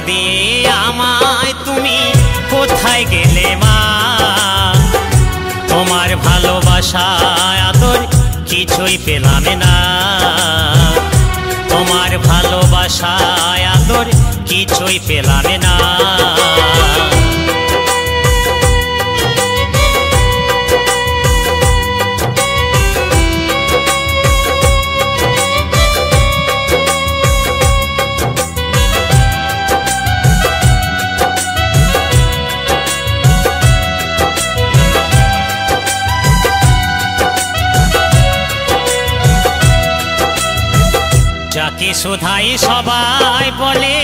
দিয়ে আমায় তুমি কোথায় গেলে মা? তোমার ভালোবাসা আদর কিছুই পেলাম না। তোমার ভালোবাসায় আদর কিছুই পেলাম না। যাকে শোধাই সবাই বলে,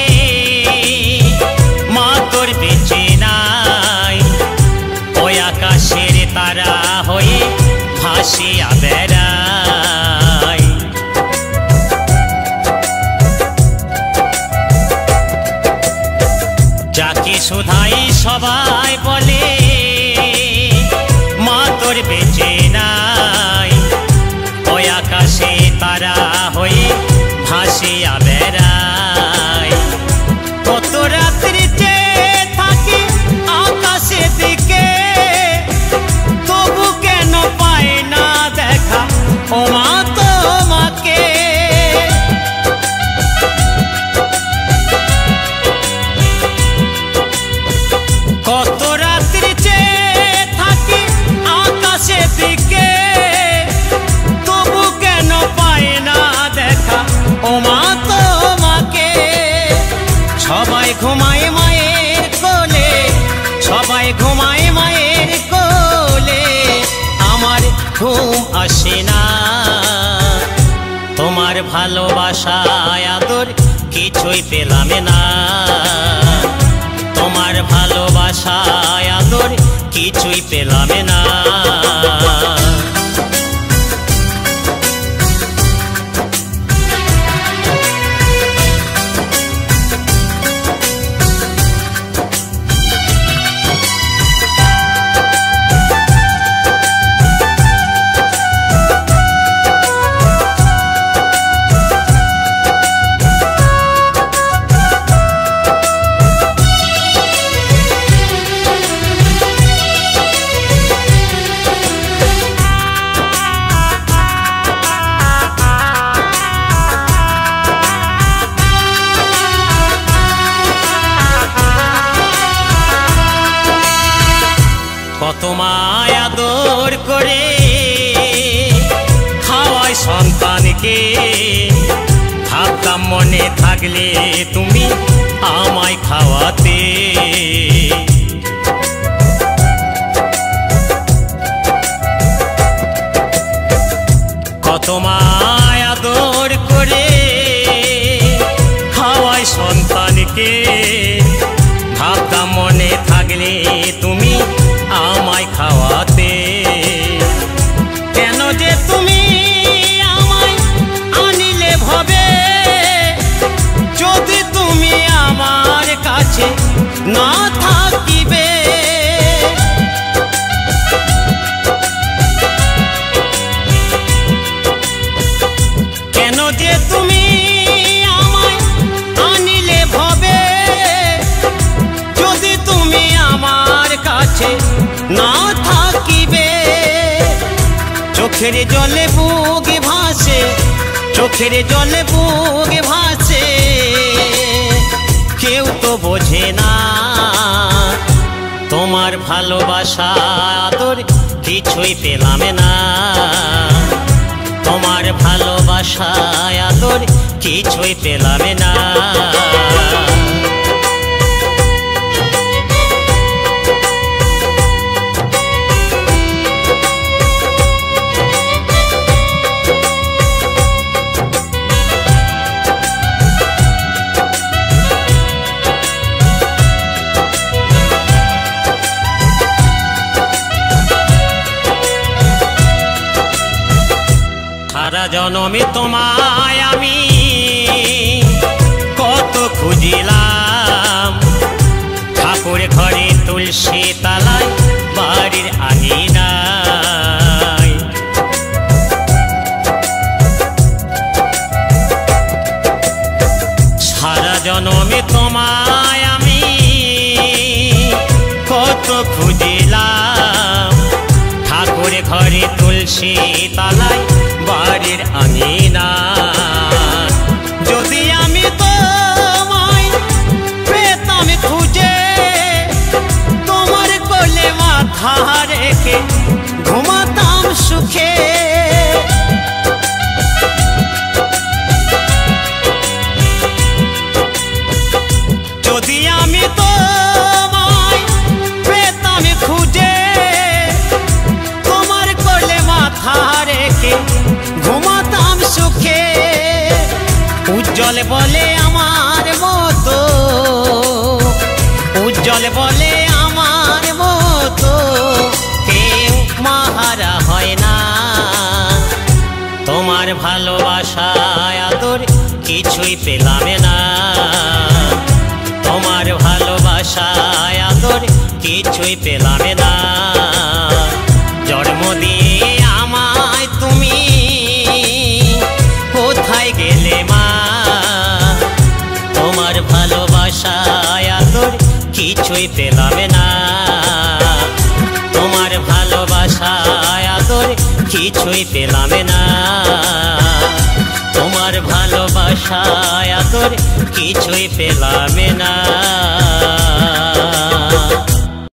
মা তোর বেঁচে নাই। ওই আকাশের তারা হয়ে ভাসিয়া বেড়ায়। যাকে সবাই বলে, মা তোর বেঁচে নাই ရှိရလ ঘুম আসে না। তোমার ভালোবাসা আদর কিছুই পেলাম না। তোমার ভালোবাসা আদর কিছুই পেলাম না। ভাবতাম মনে থাকলে তুমি আমায় খাওয়াতে। কত মায়া দোর করে খাওয়ায় সন্তানকে। ভাবতাম মনে থাকলে তুমি চোখের জলে বুকে ভাসে, চোখের জলে বুকে ভাসে। কেউ তো বোঝে না তোমার ভালোবাসা, আদর কিছুই পেলাম না। তোমার ভালোবাসা আদর কিছুই পেলাম না। জনমে তোমায় আমি কত খুঁজিলাম। ঠাকুর ঘরে তুলসী তালায় বাড়ির আঙিনা সারা জনমে তোমায় আমি কত খুঁজিলাম। ঠাকুর ঘরে তুলসী তালায় বাড়ির আঙিনা উজ্জ্বল বলে আমার মতো, উজ্জ্বল বলে আমার মতো, কেউ মাহারা হয় না। তোমার ভালোবাসায় আদর কিছুই পেলাম না। তোমার ভালোবাসায় আদর কিছুই পেলাম না। কিছুই পেলাম না। তোমার ভালোবাসায় আদর কিছুই পেলাম না। তোমার ভালোবাসায় আদর কিছুই পেলাম না।